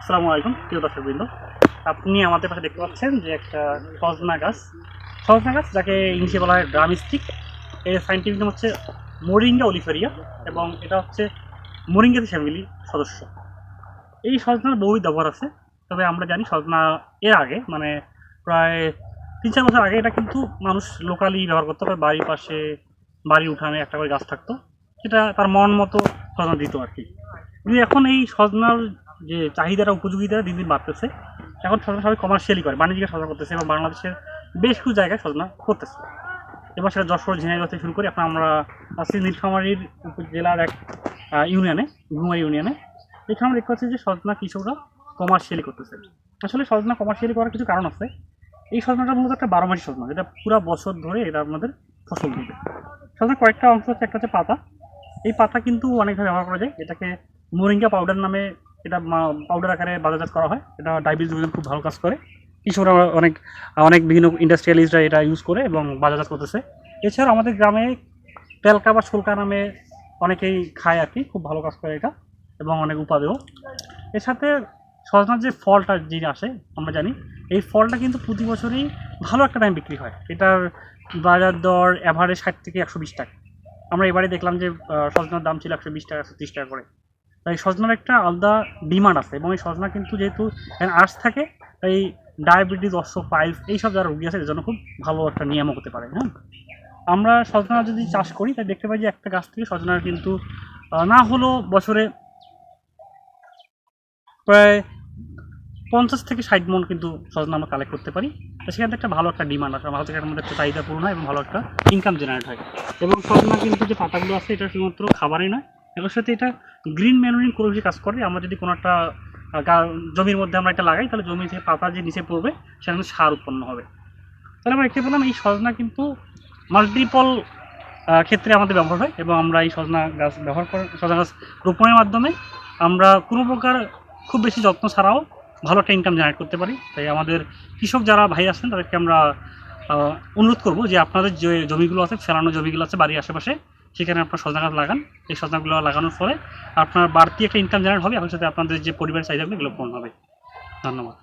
আসসালামু আলাইকুম, প্রিয় দর্শকবৃন্দ। আপনি আমাদের পাশে দেখতে পাচ্ছেন যে একটা সজনা গাছ। সজনা গাছ যাকে ইংলিশে বলা হয় ড্রাম স্টিক। এর সাইন্টিফিক নাম হচ্ছে মোরিঙ্গা অলিফেরিয়া এবং এটা হচ্ছে মোরিঙ্গাতি ফ্যামিলি সদস্য। এই সজনার বহুই ব্যবহার আছে, তবে আমরা জানি সজনা এর আগে মানে প্রায় তিন চার বছর আগে এটা কিন্তু মানুষ লোকালি ব্যবহার করতো বাড়ির পাশে বাড়ি উঠানে একটা করে গাছ থাকতো। সেটা তার মন মতো সজনা দিত আর কি। কিন্তু এখন এই সজনার যে চাহিদাটা, উপযোগিতা দিন দিন বাড়তেছে। এখন সজনা সবাই কমার্শিয়ালি করে, বাণিজ্যিক সজনা করতেছে, এবং বাংলাদেশের বেশ কিছু জায়গায় সজনা করতেছে। এবার সেটা যশোর, ঝিনাইদহ থেকে শুরু করি এখন আমরা আছি নীলফামারীর উপজেলার এক ইউনিয়নে ঘুমারি ইউনিয়নে। এখানে আমরা দেখতে পাচ্ছি যে সজনা কৃষকরা কমার্শিয়ালি করতেছে। আসলে সজনা কমার্শিয়ালি করার কিছু কারণ আছে। এই সজনাটা মূলত একটা বারোমাসি সজনা এটা পুরো বছর ধরে এটা আপনাদের ফসল দিবে। সজনা কয়েকটা অংশ হচ্ছে, একটা হচ্ছে পাতা। এই পাতা কিন্তু অনেকভাবে ব্যবহার করা যায়। এটাকে মোরিঙ্গা পাউডার নামে এটা পাউডার আকারে বাজারজাত করা হয়। এটা ডায়াবেটিস রোগীদের খুব ভালো কাজ করে। কৃষকরা অনেক অনেক বিভিন্ন ইন্ডাস্ট্রিয়ালিস্টরা এটা ইউজ করে এবং বাজারজাত করতেছে। এছাড়াও আমাদের গ্রামে তেলকা বা শুল্কা নামে অনেকেই খায় আর কি। খুব ভালো কাজ করে এটা এবং অনেক উপাদেয়। এর সাথে সজনার যে ফলটা যে আসে, আমরা জানি, এই ফলটা কিন্তু প্রতি বছরই ভালো একটা দাম বিক্রি হয়। এটার বাজার দর অ্যাভারেজ ষাট থেকে একশো বিশ টাকা। আমরা এবারে দেখলাম যে সজনার দাম ছিল একশো বিশ টাকা, একশো ত্রিশ টাকা করে। তাই সজনার একটা আলাদা ডিমান্ড আছে এবং এই সজনা কিন্তু যেহেতু আর্টস থাকে, তাই ডায়াবেটিস অশ্ব পাইলস এইসব যারা রুগী আছে এর জন্য খুব ভালো একটা নিয়ামক হতে পারে হ্যাঁ? আমরা সজনা যদি চাষ করি, তাই দেখতে পাই যে একটা গাছ থেকে সজনার কিন্তু না হলেও বছরে প্রায় পঞ্চাশ থেকে ষাট মন কিন্তু সজনা আমরা কালেক্ট করতে পারি। তো সেখান থেকে একটা ভালো একটা ডিমান্ড আসে, ভালো থেকে আমাদের একটা চাহিদা পূরণ হয় এবং ভালো একটা ইনকাম জেনারেট হয়। এবং সজনা কিন্তু যে পাতাগুলো আছে, এটা শুধুমাত্র খাবারই নয় এর সাথে এটা গ্রিন ম্যানুরিং করে বেশি কাজ করে আমরা যদি কোনো একটা জমির মধ্যে আমরা এটা লাগাই, তাহলে জমি থেকে পাতা যে নিচে পড়বে, সেখানে সার উৎপন্ন হবে। তাহলে আমরা দেখতে পেলাম এই সজনা কিন্তু মাল্টিপল ক্ষেত্রে আমাদের ব্যবহার হয় এবং আমরা এই সজনা গাছ ব্যবহার করে, সজনা গাছ রোপণের মাধ্যমে আমরা কোনো প্রকার খুব বেশি যত্ন ছাড়াও ভালো একটা ইনকাম জেনারেট করতে পারি। তাই আমাদের কৃষক যারা ভাই আছেন, তাদেরকে আমরা অনুরোধ করব যে আপনাদের যে জমিগুলো আছে, ফেলানো জমিগুলো আছে বাড়ির আশেপাশে সেখানে আপনার সজনা গাছ লাগান। এই সজনাগুলো লাগানোর ফলে আপনার বাড়তি একটা ইনকাম জেনারেট হবে আপনার সাথে আপনাদের যে পরিবারের চাহিদাগুলো, এগুলো পূরণ হবে। ধন্যবাদ।